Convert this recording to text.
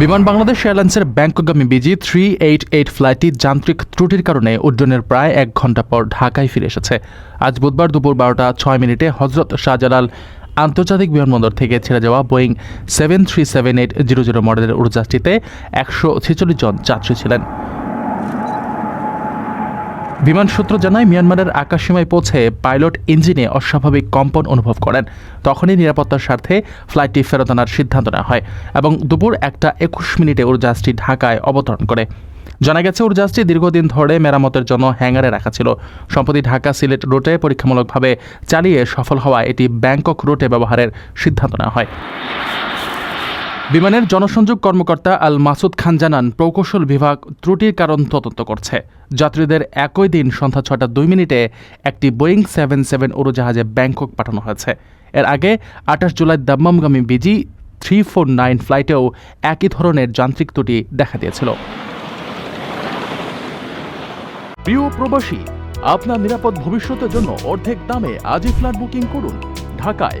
বিমান বাংলাদেশ এয়ারলাইন্সের ব্যাংকগামী B G three eight eight ফ্লাইটটি যান্ত্রিক ত্রুটির কারণে উড্ডয়নের প্রায় এক ঘণ্টা পর ঢাকায় ফিরে এসেছে। আজ বুধবার দুপুর বারোটা ছয় মিনিটে হজরত শাহজালাল আন্তর্জাতিক বিমানবন্দর থেকে ছেড়ে যাওয়া Boeing seven three seven eight zero zero মডেলের উড়োজাহাজটিতে একশো ছেচল্লিশ জন যাত্রী ছিলেন। বিমান সূত্র জানায়, মিয়ানমারের আকাশসীমায় পৌঁছে পাইলট ইঞ্জিনে অস্বাভাবিক কম্পন অনুভব করেন। তখনই নিরাপত্তার স্বার্থে ফ্লাইটটি ফেরত আনার সিদ্ধান্ত নেওয়া হয় এবং দুপুর একটা একুশ মিনিটে উড়োজাহাজটি ঢাকায় অবতরণ করে। জানা গেছে, উড়োজাহাজটি দীর্ঘদিন ধরে মেরামতের জন্য হ্যাঙ্গারে রাখা ছিল। সম্প্রতি ঢাকা সিলেট রুটে পরীক্ষামূলকভাবে চালিয়ে সফল হওয়া এটি ব্যাংকক রুটে ব্যবহারের সিদ্ধান্ত নেওয়া হয়। বিমানের জনসংযোগ কর্মকর্তা আল মাসুদ খান জানান, প্রকৌশল বিভাগ ত্রুটির কারণ তদন্ত করছে। যাত্রীদের একই দিন সন্ধ্যা ছটা দুই মিনিটে একটি বোয়িং সেভেন সেভেন উড়োজাহাজে ব্যাংকক পাঠানো হয়েছে। এর আগে আঠাশ জুলাই দাম্মামগামী বিজি থ্রি ফোর নাইন ফ্লাইটেও একই ধরনের যান্ত্রিক ত্রুটি দেখা দিয়েছিল। প্রিয় প্রবাসী, আপনার নিরাপদ ভবিষ্যতের জন্য অর্ধেক দামে আজই ফ্ল্যাট বুকিং করুন। ঢাকায়